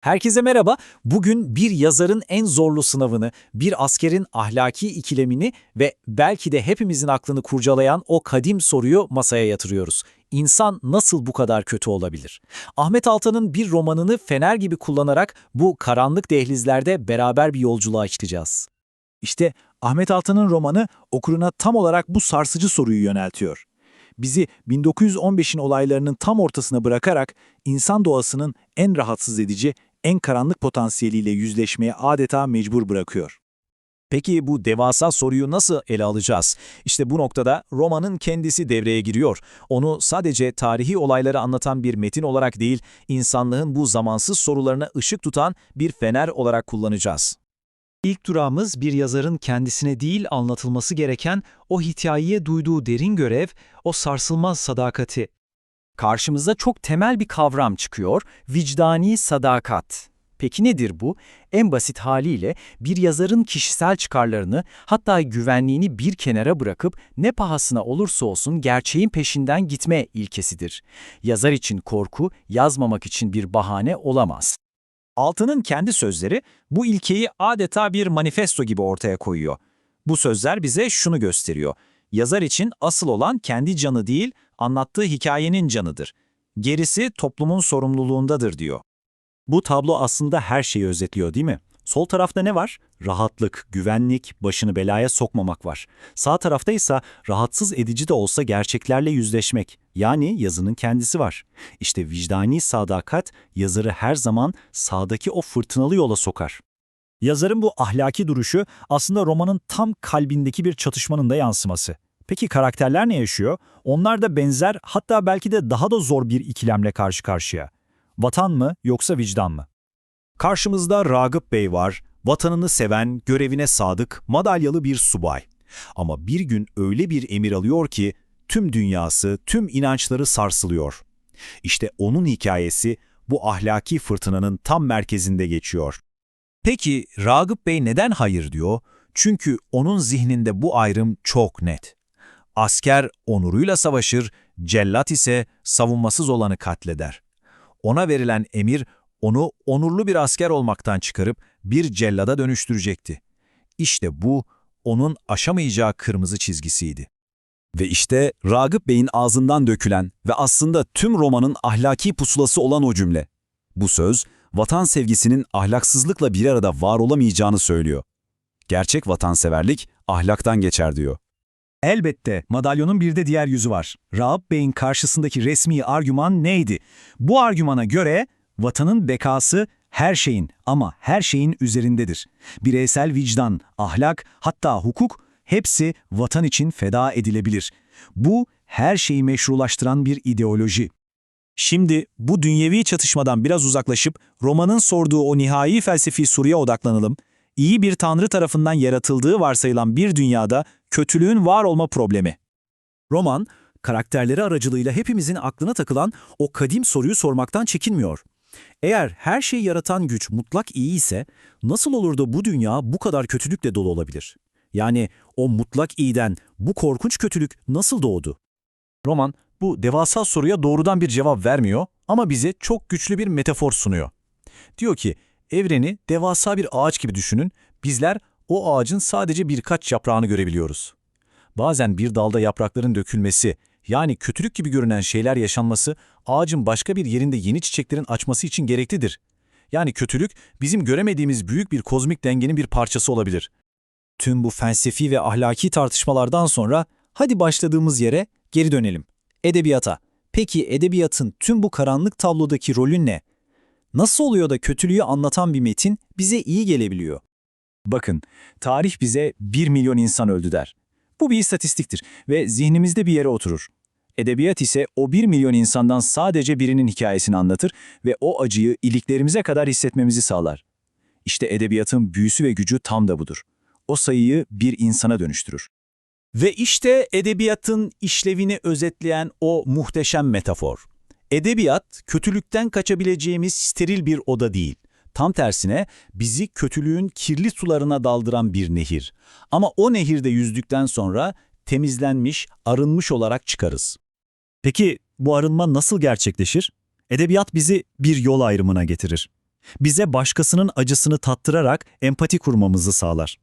Herkese merhaba. Bugün bir yazarın en zorlu sınavını, bir askerin ahlaki ikilemini ve belki de hepimizin aklını kurcalayan o kadim soruyu masaya yatırıyoruz. İnsan nasıl bu kadar kötü olabilir? Ahmet Altan'ın bir romanını fener gibi kullanarak bu karanlık dehlizlerde beraber bir yolculuğa çıkacağız. İşte Ahmet Altan'ın romanı okuruna tam olarak bu sarsıcı soruyu yöneltiyor. Bizi 1915'in olaylarının tam ortasına bırakarak insan doğasının en rahatsız edici, en karanlık potansiyeliyle yüzleşmeye adeta mecbur bırakıyor. Peki bu devasa soruyu nasıl ele alacağız? İşte bu noktada romanın kendisi devreye giriyor. Onu sadece tarihi olayları anlatan bir metin olarak değil, insanlığın bu zamansız sorularına ışık tutan bir fener olarak kullanacağız. İlk durağımız bir yazarın kendisine değil anlatılması gereken o hikayeye duyduğu derin görev, o sarsılmaz sadakati. Karşımıza çok temel bir kavram çıkıyor, vicdani sadakat. Peki nedir bu? En basit haliyle bir yazarın kişisel çıkarlarını hatta güvenliğini bir kenara bırakıp ne pahasına olursa olsun gerçeğin peşinden gitme ilkesidir. Yazar için korku yazmamak için bir bahane olamaz. Altan'ın kendi sözleri bu ilkeyi adeta bir manifesto gibi ortaya koyuyor. Bu sözler bize şunu gösteriyor. Yazar için asıl olan kendi canı değil, anlattığı hikayenin canıdır. Gerisi toplumun sorumluluğundadır diyor. Bu tablo aslında her şeyi özetliyor değil mi? Sol tarafta ne var? Rahatlık, güvenlik, başını belaya sokmamak var. Sağ tarafta ise rahatsız edici de olsa gerçeklerle yüzleşmek. Yani yazının kendisi var. İşte vicdani sadakat yazarı her zaman sağdaki o fırtınalı yola sokar. Yazarın bu ahlaki duruşu aslında romanın tam kalbindeki bir çatışmanın da yansıması. Peki karakterler ne yaşıyor? Onlar da benzer hatta belki de daha da zor bir ikilemle karşı karşıya. Vatan mı yoksa vicdan mı? Karşımızda Ragıp Bey var, vatanını seven, görevine sadık, madalyalı bir subay. Ama bir gün öyle bir emir alıyor ki tüm dünyası, tüm inançları sarsılıyor. İşte onun hikayesi bu ahlaki fırtınanın tam merkezinde geçiyor. Peki Ragıp Bey neden hayır diyor? Çünkü onun zihninde bu ayrım çok net. Asker onuruyla savaşır, cellat ise savunmasız olanı katleder. Ona verilen emir onu onurlu bir asker olmaktan çıkarıp bir cellada dönüştürecekti. İşte bu onun aşamayacağı kırmızı çizgisiydi. Ve işte Ragıp Bey'in ağzından dökülen ve aslında tüm romanın ahlaki pusulası olan o cümle. Bu söz, vatan sevgisinin ahlaksızlıkla bir arada var olamayacağını söylüyor. Gerçek vatanseverlik ahlaktan geçer diyor. Elbette madalyonun bir de diğer yüzü var. Raab Bey'in karşısındaki resmi argüman neydi? Bu argümana göre vatanın bekası her şeyin ama her şeyin üzerindedir. Bireysel vicdan, ahlak, hatta hukuk hepsi vatan için feda edilebilir. Bu her şeyi meşrulaştıran bir ideoloji. Şimdi bu dünyevi çatışmadan biraz uzaklaşıp romanın sorduğu o nihai felsefi soruya odaklanalım. İyi bir tanrı tarafından yaratıldığı varsayılan bir dünyada kötülüğün var olma problemi. Roman, karakterleri aracılığıyla hepimizin aklına takılan o kadim soruyu sormaktan çekinmiyor. Eğer her şeyi yaratan güç mutlak iyi ise nasıl olur da bu dünya bu kadar kötülükle dolu olabilir? Yani o mutlak iyiden bu korkunç kötülük nasıl doğdu? Roman bu devasa soruya doğrudan bir cevap vermiyor ama bize çok güçlü bir metafor sunuyor. Diyor ki evreni devasa bir ağaç gibi düşünün, bizler o ağacın sadece birkaç yaprağını görebiliyoruz. Bazen bir dalda yaprakların dökülmesi, yani kötülük gibi görünen şeyler yaşanması, ağacın başka bir yerinde yeni çiçeklerin açması için gereklidir. Yani kötülük, bizim göremediğimiz büyük bir kozmik dengenin bir parçası olabilir. Tüm bu felsefi ve ahlaki tartışmalardan sonra, hadi başladığımız yere geri dönelim. Edebiyata. Peki edebiyatın tüm bu karanlık tablodaki rolü ne? Nasıl oluyor da kötülüğü anlatan bir metin bize iyi gelebiliyor? Bakın, tarih bize 1 milyon insan öldü der. Bu bir istatistiktir ve zihnimizde bir yere oturur. Edebiyat ise o 1 milyon insandan sadece birinin hikayesini anlatır ve o acıyı iliklerimize kadar hissetmemizi sağlar. İşte edebiyatın büyüsü ve gücü tam da budur. O sayıyı bir insana dönüştürür. Ve işte edebiyatın işlevini özetleyen o muhteşem metafor. Edebiyat, kötülükten kaçabileceğimiz steril bir oda değil. Tam tersine bizi kötülüğün kirli sularına daldıran bir nehir. Ama o nehirde yüzdükten sonra temizlenmiş, arınmış olarak çıkarız. Peki bu arınma nasıl gerçekleşir? Edebiyat bizi bir yol ayrımına getirir. Bize başkasının acısını tattırarak empati kurmamızı sağlar.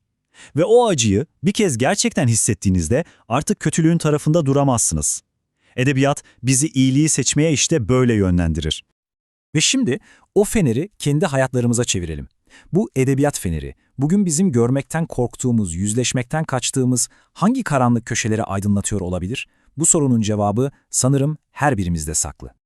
Ve o acıyı bir kez gerçekten hissettiğinizde artık kötülüğün tarafında duramazsınız. Edebiyat bizi iyiliği seçmeye işte böyle yönlendirir. Ve şimdi o feneri kendi hayatlarımıza çevirelim. Bu edebiyat feneri, bugün bizim görmekten korktuğumuz, yüzleşmekten kaçtığımız hangi karanlık köşeleri aydınlatıyor olabilir? Bu sorunun cevabı sanırım her birimizde saklı.